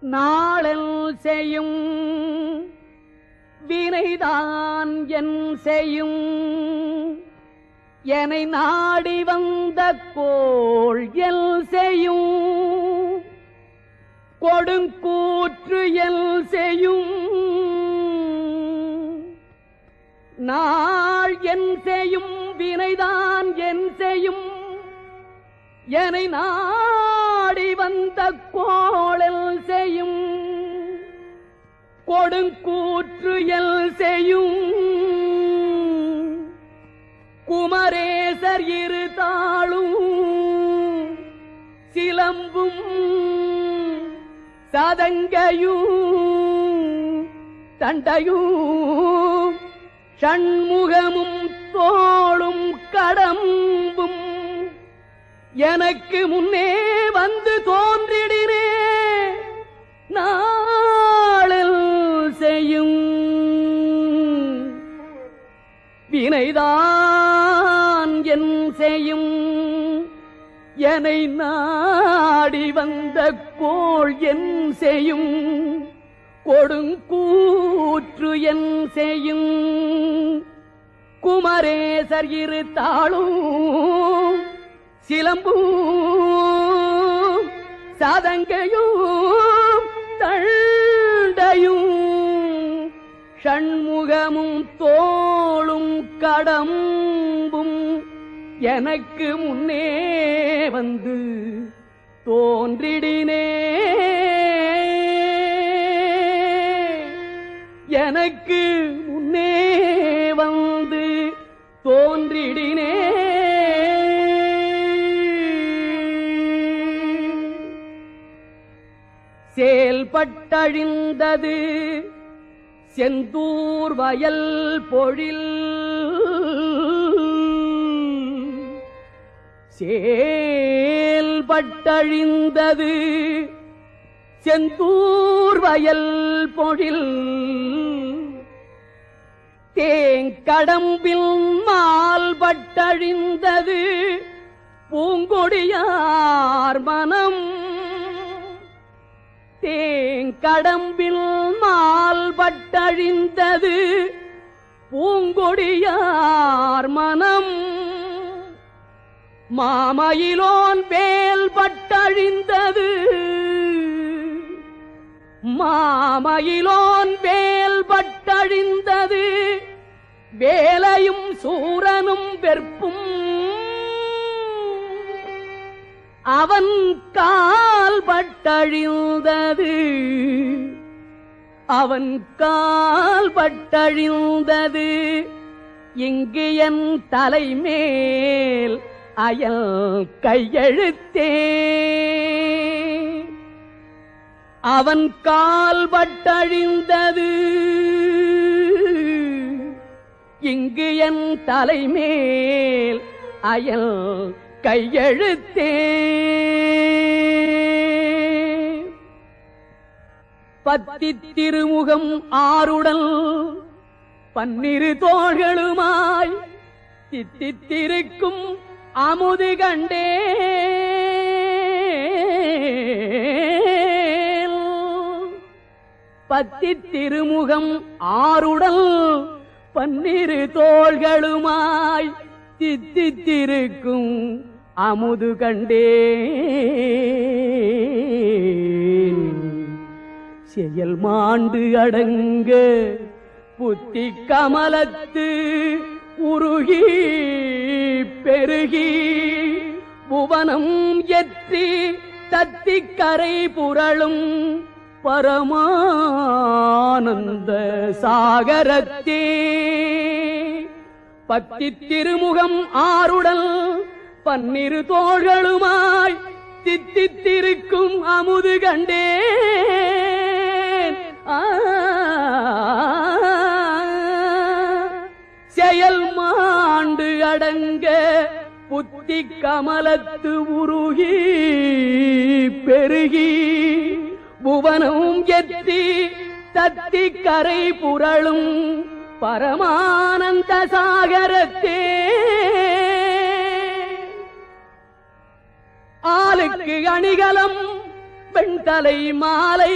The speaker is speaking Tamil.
நாளல் செய்யும். வினைதான் என் செய்யும். என நாடி வந்த கோள் எல் செய்யும். கொடுங்கூற்று எல் செய்யும். நாள் என் செய்யும் வினைதான் என் செய்யும். என நாடி கொடுங்கூற்று எல் செய்யும். குமரேசர் இரு தாளும் சிலம்பும் சதங்கையும் தண்டையும் ஷண்முகமும் தோளும் கடம்பும் எனக்கு முன்னே வந்து தோன்றிடினே. நான் வினைதான் என் செய்யும். என்னை நாடி வந்த கோள் என் செய்யும். கொடுங்கூற்று என் செய்யும். குமரேசர் இரு தாளும் சிலம்பும் சதங்கையும் ஷண்முகமும் தோளும் கடம்பும் எனக்கு முன்னே வந்து தோன்றிடினே. எனக்கு முன்னே வந்து தோன்றிடினே. செயல்பட்டழிந்தது செந்தூர் வயல் பொழில். செயல்பட்டழிந்தது செந்தூர் வயல் பொழில். தேங்கடம்பில் மால்பட்டழிந்தது பூங்கொடியார் மனம். தேங்கடம்பில் மால்பட்டழிந்தது பூங்கொடியார் மனம் மாமயிலோன் வேல் பட்டழிந்தது மாமயிலோன் வேல் பட்டழிந்தது வேலையும் சூரனும் வெற்பும் அவன் கால் பட்டழிந்தது. அவன் கால் பட்டழிந்தது. இங்கு என் தலைமேல் அயல் கையெழுத்தே. அவன் கால் பட்டழிந்தது. இங்கு என் தலைமேல் அயல் கையெழுத்தே. பத்தி திருமுகம் ஆறுடல் பன்னிரு தோள்களுமாய் தித்தித்திருக்கும் அமுது கண்டே. பத்தி திருமுகம் ஆறுடல் பன்னிரு தோள்களுமாய் தித்தித்திருக்கும் அமுது கண்டே செயல் மாண்டு அடங்க புத்தி கமலத்து உருகி பெருகி புவனம் எற்றி தத்திக்கரை புரளும் பரமானந்த சாகரத்தே. பத்தி திருமுகம் ஆருடல் பன்னிரு தோள்களுமாய் தித்தித்திருக்கும் அமுது கண்டேன். செயல் மாண்டு அடங்க புத்தி கமலத்து உருகி பெருகி புவனம் எத்தி தத்தி கரை புரளும் பரமானந்த சாகரத்தே. அணிகலம் பெண் தலை மாலை.